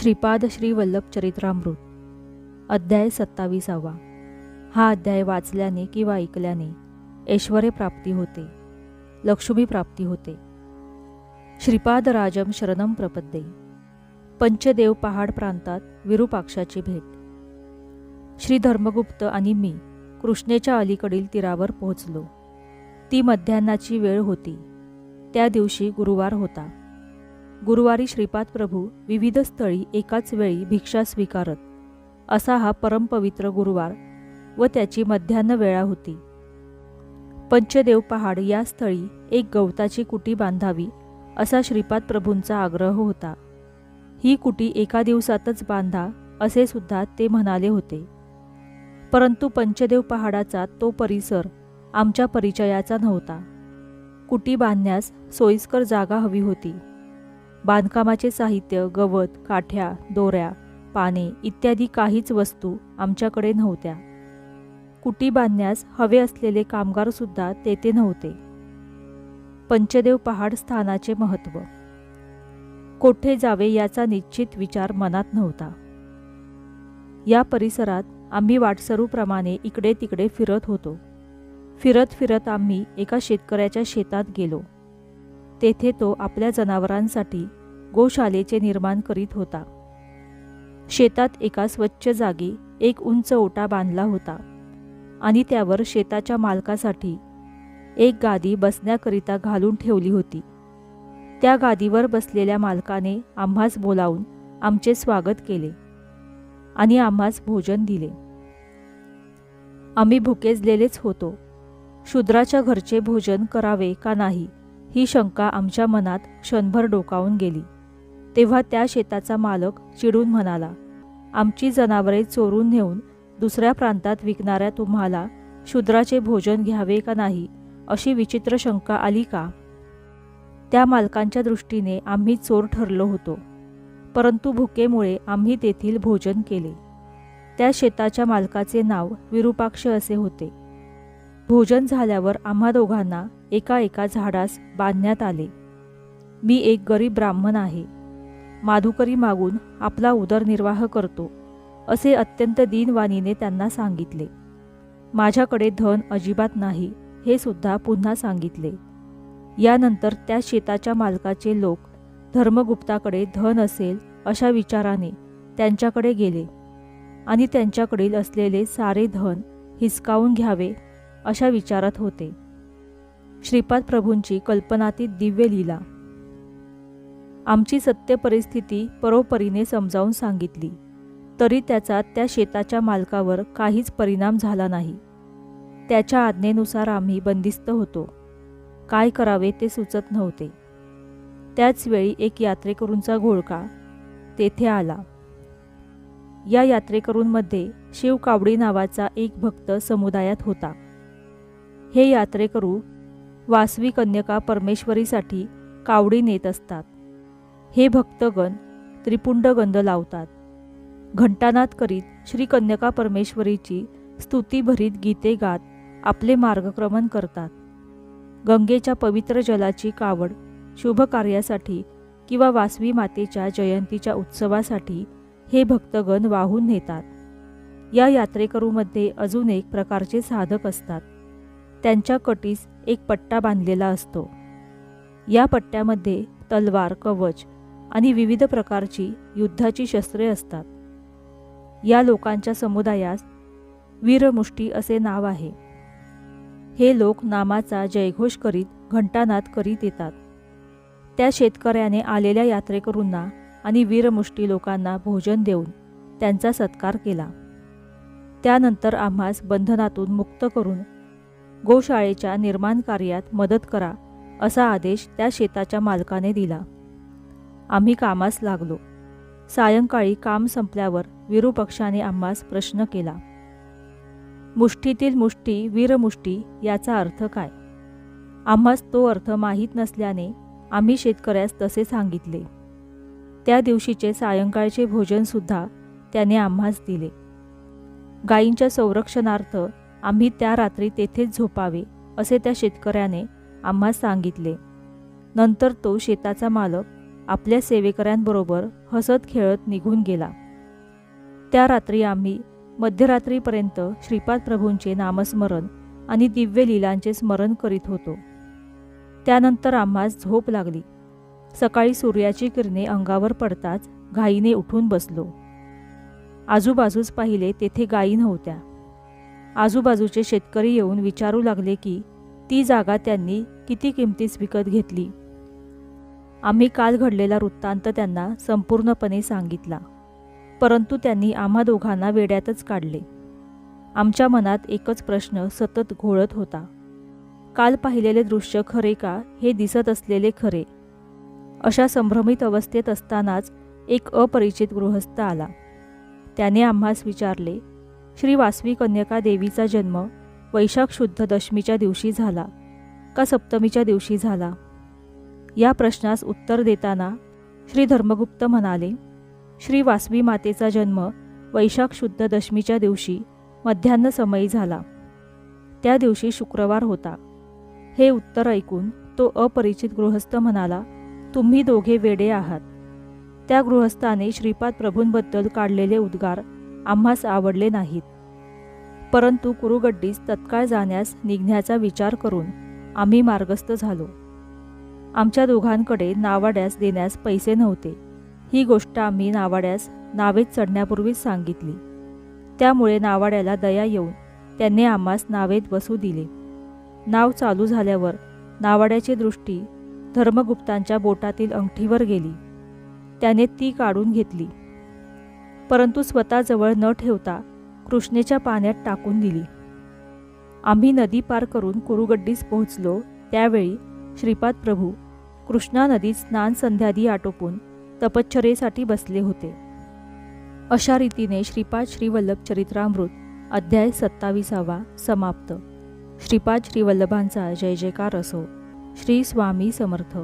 श्रीपाद श्री वल्लभ चरित्रामृत अध्याय सत्तावीसावा. हा अध्याय वाचल्याने किंवा ऐकल्याने ऐश्वर्य प्राप्ती होते लक्ष्मी प्राप्ती होते. श्रीपाद राजम शरणम प्रपद्ये. पंचदेव पहाड प्रांतात विरूपाक्षाची भेट. श्री धर्मगुप्त आणि मी कृष्णेच्या अलीकडील तीरावर पोहोचलो. ती मध्यान्नाची वेळ होती. त्या दिवशी गुरुवार होता. गुरुवारी श्रीपाद प्रभू विविध स्थळी एकाच वेळी भिक्षा स्वीकारत. असा हा परमपवित्र गुरुवार व त्याची मध्यान्ह वेळा होती. पंचदेव पहाड या स्थळी एक गवताची कुटी बांधावी असा श्रीपाद प्रभूंचा आग्रह होता. ही कुटी एका दिवसातच बांधा असे सुद्धा ते म्हणाले होते. परंतु पंचदेव पहाडाचा तो परिसर आमच्या परिचयाचा नव्हता. कुटी बांधण्यास सोयीस्कर जागा हवी होती. बांधकामाचे साहित्य गवत काठ्या दोऱ्या पाने इत्यादी काहीच वस्तू आमच्याकडे नव्हत्या. कुटी बांधण्यास हवे असलेले कामगारसुद्धा तेथे नव्हते. पंचदेव पहाड स्थानाचे महत्त्व कोठे जावे याचा निश्चित विचार मनात नव्हता. या परिसरात आम्ही वाटसरूप्रमाणे इकडे तिकडे फिरत होतो. फिरत फिरत आम्ही एका शेतकऱ्याच्या शेतात गेलो. तेथे तो आपल्या जनावरांसाठी गोशालेचे निर्माण करीत होता. शेतात एका स्वच्छ जागी एक उंच ओटा बांधला होता आणि त्यावर शेताच्या मालकासाठी एक गादी बसण्याकरिता घालून ठेवली होती. त्या गादीवर बसलेल्या मालकाने आम्हास बोलावून आमचे स्वागत केले आणि आम्हास भोजन दिले. आम्ही भुकेजलेलेच होतो. शूद्राच्या घरचे भोजन करावे का नाही? ही शंका आमच्या मनात क्षणभर डोकावून गेली. तेव्हा त्या शेताचा मालक चिडून म्हणाला आमची जनावरे चोरून नेऊन दुसऱ्या प्रांतात विकणाऱ्या तुम्हाला शूद्राचे भोजन घ्यावे का नाही अशी विचित्र शंका आली का? त्या मालकांच्या दृष्टीने आम्ही चोर ठरलो होतो परंतु भुकेमुळे आम्ही तेथील भोजन केले. त्या शेताच्या मालकाचे नाव विरूपाक्ष असे होते. भोजन झाल्यावर आम्हा दोघांना एका एका झाडास बांधण्यात आले. मी एक गरीब ब्राह्मण आहे. माधुकरी मागून आपला उदरनिर्वाह करतो असे अत्यंत दीनवाणीने त्यांना सांगितले. माझ्याकडे धन अजिबात नाही हे सुद्धा पुन्हा सांगितले. यानंतर त्या शेताच्या मालकाचे लोक धर्मगुप्ताकडे धन असेल अशा विचाराने त्यांच्याकडे गेले आणि त्यांच्याकडील असलेले सारे धन हिसकावून घ्यावे अशा विचारात होते. श्रीपाद प्रभूंची कल्पनातीत दिव्य लिला. आमची सत्य परिस्थिती परोपरीने समजावून सांगितली. तरी त्याचा त्या शेताच्या मालकावर काहीच परिणाम झाला नाही. त्याच्या आज्ञेनुसार आम्ही बंदिस्त होतो. काय करावे ते सुचत नव्हते. त्याचवेळी एक यात्रेकरूंचा घोळका तेथे आला. या यात्रेकरूंमध्ये शिवकावडी नावाचा एक भक्त समुदायात होता. हे यात्रेकरू वासवी कन्यका परमेश्वरीसाठी कावडी नेत असतात. हे भक्तगण त्रिपुंड गंध लावतात. घंटानाद करीत श्री कन्यका परमेश्वरीची स्तुतीभरीत गीते गात आपले मार्गक्रमण करतात. गंगेच्या पवित्र जलाची कावड शुभ कार्यासाठी किंवा वासवी मातेच्या जयंतीच्या उत्सवासाठी हे भक्तगण वाहून नेतात. या यात्रेकरूमध्ये अजून एक प्रकारचे साधक असतात. त्यांच्या कटीस एक पट्टा बांधलेला असतो. या पट्ट्यामध्ये तलवार कवच आणि विविध प्रकारची युद्धाची शस्त्रे असतात. या लोकांच्या समुदायास वीरमुष्टी असे नाव आहे. हे लोक नामाचा जयघोष करीत घंटानाद करीत येतात. त्या शेतकऱ्याने आलेल्या यात्रेकरूंना आणि वीरमुष्टी लोकांना भोजन देऊन त्यांचा सत्कार केला. त्यानंतर आम्हास बंधनातून मुक्त करून गोशाळेच्या निर्माण कार्यात मदत करा असा आदेश त्या शेताच्या मालकाने दिला. आम्ही कामास लागलो. सायंकाळी काम संपल्यावर विरूपक्षाने आम्हास प्रश्न केला. मुष्टीतील मुष्टी वीरमुष्टी याचा अर्थ काय? आम्हास तो अर्थ माहीत नसल्याने आम्ही शेतकऱ्यास तसे सांगितले. त्या दिवशीचे सायंकाळचे भोजनसुद्धा त्याने आम्हास दिले. गायींच्या संरक्षणार्थ आम्ही त्या रात्री तेथेच झोपावे असे त्या शेतकऱ्याने आम्हा सांगितले. नंतर तो शेताचा मालक आपल्या सेवेकऱ्यांबरोबर हसत खेळत निघून गेला. त्या रात्री आम्ही मध्यरात्रीपर्यंत श्रीपाद प्रभूंचे नामस्मरण आणि दिव्य लीलांचे स्मरण करीत होतो. त्यानंतर आम्हास झोप लागली. सकाळी सूर्याची किरणे अंगावर पडताच घाईने उठून बसलो. आजूबाजूस पाहिले तेथे गायी नव्हत्या. आजूबाजूचे शेतकरी येऊन विचारू लागले की ती जागा त्यांनी किती किमतीस विकत घेतली? आम्ही काल घडलेला वृत्तांत त्यांना संपूर्णपणे सांगितला. परंतु त्यांनी आम्हा दोघांना वेड्यातच काढले. आमच्या मनात एकच प्रश्न सतत घोळत होता. काल पाहिलेले दृश्य खरे का हे दिसत असलेले खरे? अशा संभ्रमित अवस्थेत असतानाच एक अपरिचित गृहस्थ आला. त्याने आम्हास विचारले श्री वासवी कन्यका देवीचा जन्म वैशाख शुद्ध दशमीच्या दिवशी झाला का सप्तमीच्या दिवशी झाला? या प्रश्नास उत्तर देताना श्री धर्मगुप्त म्हणाले श्री वासवी मातेचा जन्म वैशाख शुद्ध दशमीच्या दिवशी मध्यान्ह समयी झाला. त्या दिवशी शुक्रवार होता. हे उत्तर ऐकून तो अपरिचित गृहस्थ म्हणाला तुम्ही दोघे वेडे आहात. त्या गृहस्थाने श्रीपाद प्रभूंबद्दल काढलेले उद्गार आम्हास आवडले नाहीत. परंतु कुरुगड्डीस तत्काळ जाण्यास निघण्याचा विचार करून आम्ही मार्गस्थ झालो. आमच्या दोघांकडे नावाड्यास देण्यास पैसे नव्हते. ही गोष्ट आम्ही नावाड्यास नावेत चढण्यापूर्वीच सांगितली. त्यामुळे नावाड्याला दया येऊन त्यांनी आम्हास नावेत बसू दिले. नाव चालू झाल्यावर नावाड्याची दृष्टी धर्मगुप्तांच्या बोटातील अंगठीवर गेली. त्याने ती काढून घेतली. परंतु स्वतःजवळ न ठेवता कृष्णेच्या पाण्यात टाकून दिली. आम्ही नदी पार करून कुरुगड्डीस पोहोचलो त्यावेळी श्रीपाद प्रभू कृष्णा नदीत स्नान संध्यादी आटोपून तपश्चरेसाठी बसले होते. अशा रीतीने श्रीपाद श्रीवल्लभ चरित्रामृत अध्याय सत्ताविसावा समाप्त. श्रीपाद श्रीवल्लभांचा जय जयकार असो. श्री स्वामी समर्थ.